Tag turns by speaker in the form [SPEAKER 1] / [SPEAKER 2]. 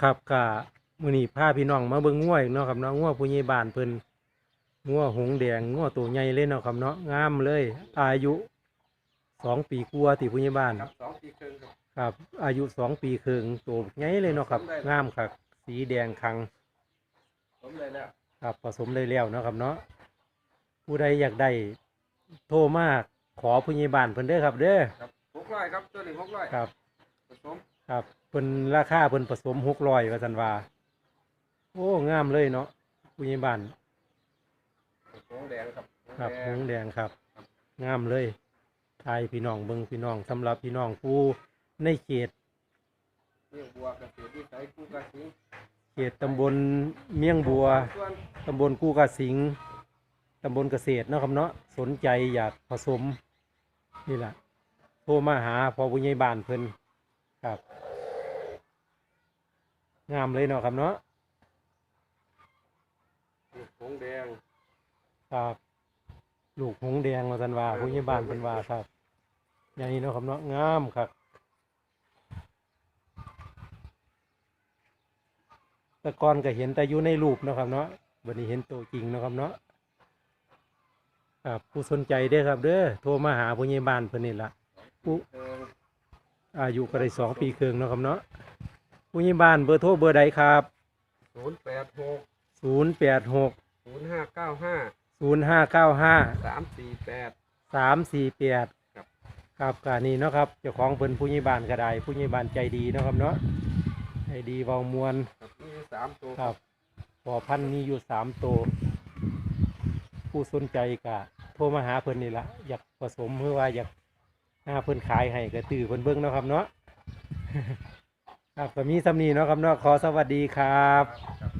[SPEAKER 1] ครับกะมื้อนี้พาพี่น้องมาเบิ่งงัวอีกเนาะครับเนาะงัวผู้ใหญ่บ้านเพิ่นงัวหงส์แดงงัวตัวใหญ่เลยเนาะครับเนาะงามเลย อายุสองปีกว่าที่ผู้ใหญ่บ้าน
[SPEAKER 2] ครับสองปีครึ่งครับ
[SPEAKER 1] ครับ อายุสองปีครึ่งตัวใหญ่เลยเนาะครับ
[SPEAKER 2] ผสมได้
[SPEAKER 1] งามครับสีแดงคัง
[SPEAKER 2] ผมเลยแล้ว
[SPEAKER 1] ครับผสมได้แล้วเนาะครับเนาะผู้ใดอยากได้โทรมาขอผู้ใหญ่บ้านเพิ่นเด้อครับ เด้อ
[SPEAKER 2] ครับหกร้อยครับตัวนี้หกร้อย
[SPEAKER 1] ครับ
[SPEAKER 2] ผสม
[SPEAKER 1] ครับ เพิ่นราคาเพิ่นผสมหกร้อยว่าสันว่าโอ้งามเลยเนาะผู้ใหญ่บ้าน
[SPEAKER 2] ผสมแดงครับ
[SPEAKER 1] ครับ
[SPEAKER 2] แด
[SPEAKER 1] ห
[SPEAKER 2] ง
[SPEAKER 1] งส์แดงครับ งามเลยทายพี่น้องเบิงพี่น้องสำหรับพี่น้องผู้ในเขต
[SPEAKER 2] เลี้ยงบัวเกษตรวิสัยกู้กระสิง
[SPEAKER 1] เขตตำบลเมียงบัว
[SPEAKER 2] ส่วน
[SPEAKER 1] ตำบลกูกะสิงตำบลเกษตรเนาะครับเนาะสนใจอยากผสมนี่แหละโทรมาหาพอผู้ใหญ่บ้านเพิ่นครับ งามเลยเนาะครับเนาะ
[SPEAKER 2] หงแดง
[SPEAKER 1] ครับลูกหงส์แดงมาสันว่าผู้ใหญ่บ้านเป็นว่าครับอย่างนี้เนาะครับเนาะงามครับแต่ก่อนก็เห็นแต่อยู่ในรูปเนาะครับเนาะวันนี้เห็นตัวจริงเนาะครับเนาะครับผู้สนใจเด้อครับ เด้อโทรมาหาผู้ใหญ่บ้านเพิ่นนี่ละผู้
[SPEAKER 2] เอิง
[SPEAKER 1] อายุก็ได้สองปีครึ่งเนาะครับเนาะ ผู้ใหญ่บ้านเบอร์โทรเบอร์ใดครับ
[SPEAKER 2] ศูนย์แปดหก
[SPEAKER 1] ศูนย์แปดหก
[SPEAKER 2] ศูนย์ห้าเก้าห้า
[SPEAKER 1] ศูนย์ห้าเก้าห้า
[SPEAKER 2] สามสี่แปด
[SPEAKER 1] สามสี่แปด
[SPEAKER 2] ครับ
[SPEAKER 1] ครับกานี่เนาะครับเจ้าของเพิ่นผู้ใหญ่บ้านก็ได้ผู้ใหญ่บ้านใจดีเนาะครับเนาะใจดีเบามวล
[SPEAKER 2] ครับมีสามตัว
[SPEAKER 1] ครับพอพันธุ์มีอยู่สามตัว ผู้สนใจก็โทรมาหาเพิ่นนี่ละอยากผสมเพื่อว่าอยากหาเพิ่นขายให้ก็ตื้อเพิ่นเบิ่งเนาะครับเนาะ ครับก็มีสำนีเนาะครับเนาะขอสวัสดีครับ
[SPEAKER 2] ครับ